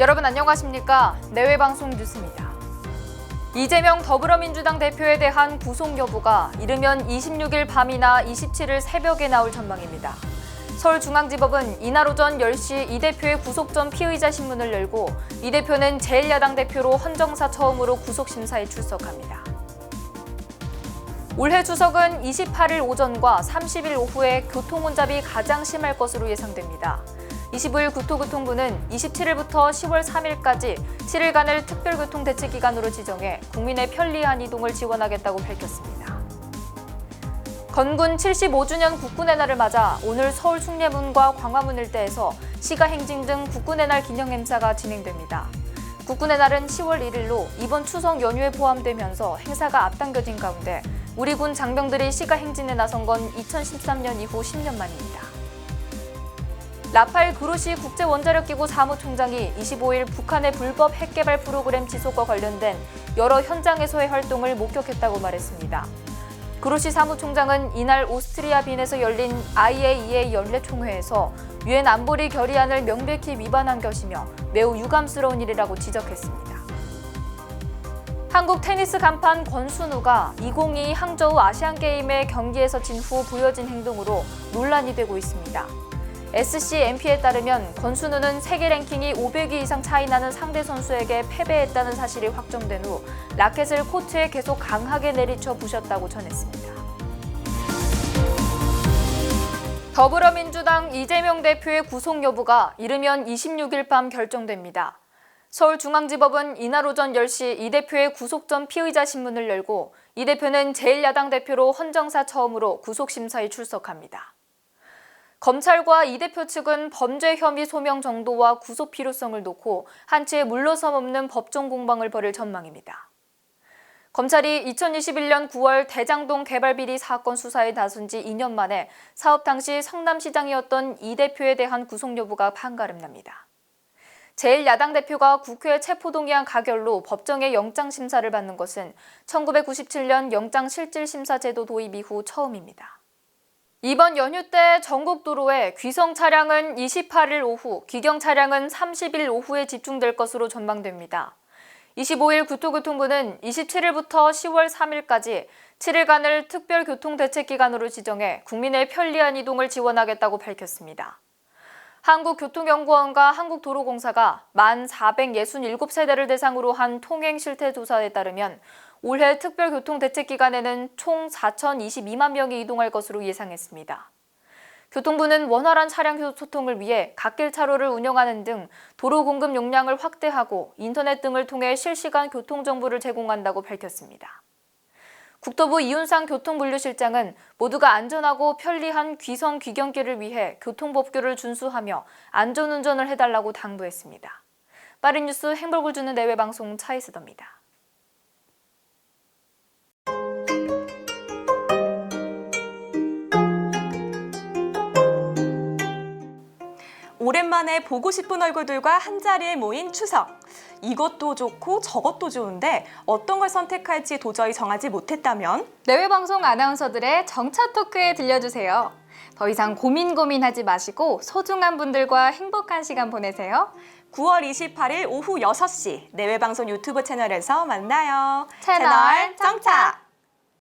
여러분 안녕하십니까? 내외방송 뉴스입니다. 이재명 더불어민주당 대표에 대한 구속 여부가 이르면 26일 밤이나 27일 새벽에 나올 전망입니다. 서울중앙지법은 이날 오전 10시 이 대표의 구속 전 피의자 신문을 열고 이 대표는 제1야당 대표로 헌정사 처음으로 구속심사에 출석합니다. 올해 추석은 28일 오전과 30일 오후에 교통 혼잡이 가장 심할 것으로 예상됩니다. 25일 국토교통부는 27일부터 10월 3일까지 7일간을 특별교통대책기간으로 지정해 국민의 편리한 이동을 지원하겠다고 밝혔습니다. 건군 75주년 국군의 날을 맞아 오늘 서울 숭례문과 광화문 일대에서 시가 행진 등 국군의 날 기념 행사가 진행됩니다. 국군의 날은 10월 1일로 이번 추석 연휴에 포함되면서 행사가 앞당겨진 가운데 우리 군 장병들이 시가 행진에 나선 건 2013년 이후 10년 만입니다. 라팔 그로시 국제원자력기구 사무총장이 25일 북한의 불법 핵개발 프로그램 지속과 관련된 여러 현장에서의 활동을 목격했다고 말했습니다. 그로시 사무총장은 이날 오스트리아 빈에서 열린 IAEA 연례총회에서 유엔 안보리 결의안을 명백히 위반한 것이며 매우 유감스러운 일이라고 지적했습니다. 한국 테니스 간판 권순우가 2022 항저우 아시안게임의 경기에서 진 후 보여진 행동으로 논란이 되고 있습니다. SCMP에 따르면 권순우는 세계 랭킹이 500위 이상 차이 나는 상대 선수에게 패배했다는 사실이 확정된 후 라켓을 코트에 계속 강하게 내리쳐 부셨다고 전했습니다. 더불어민주당 이재명 대표의 구속 여부가 이르면 26일 밤 결정됩니다. 서울중앙지법은 이날 오전 10시 이 대표의 구속 전 피의자 신문을 열고 이 대표는 제1야당 대표로 헌정사 처음으로 구속심사에 출석합니다. 검찰과 이 대표 측은 범죄 혐의 소명 정도와 구속 필요성을 놓고 한치의 물러섬 없는 법정 공방을 벌일 전망입니다. 검찰이 2021년 9월 대장동 개발 비리 사건 수사에 나선 지 2년 만에 사업 당시 성남시장이었던 이 대표에 대한 구속 여부가 판가름납니다. 제1야당 대표가 국회 체포동의안 가결로 법정의 영장심사를 받는 것은 1997년 영장실질심사제도 도입 이후 처음입니다. 이번 연휴 때 전국 도로에 귀성 차량은 28일 오후, 기경 차량은 30일 오후에 집중될 것으로 전망됩니다. 25일 국토교통부는 27일부터 10월 3일까지 7일간을 특별교통대책기간으로 지정해 국민의 편리한 이동을 지원하겠다고 밝혔습니다. 한국교통연구원과 한국도로공사가 만 467세대를 대상으로 한 통행 실태 조사에 따르면 올해 특별교통대책 기간에는 총 4,022만 명이 이동할 것으로 예상했습니다. 교통부는 원활한 차량 소통을 위해 갓길 차로를 운영하는 등 도로 공급 용량을 확대하고 인터넷 등을 통해 실시간 교통 정보를 제공한다고 밝혔습니다. 국토부 이윤상 교통분류실장은 모두가 안전하고 편리한 귀성 귀경길을 위해 교통법규를 준수하며 안전운전을 해달라고 당부했습니다. 빠른 뉴스 행복을 주는 내외 방송 차이스더입니다. 오랜만에 보고 싶은 얼굴들과 한자리에 모인 추석. 이것도 좋고 저것도 좋은데 어떤 걸 선택할지 도저히 정하지 못했다면 내외 방송 아나운서들의 정차 토크에 들려주세요. 더 이상 고민 고민하지 마시고 소중한 분들과 행복한 시간 보내세요. 9월 28일 오후 6시 내외 방송 유튜브 채널에서 만나요. 채널 정착!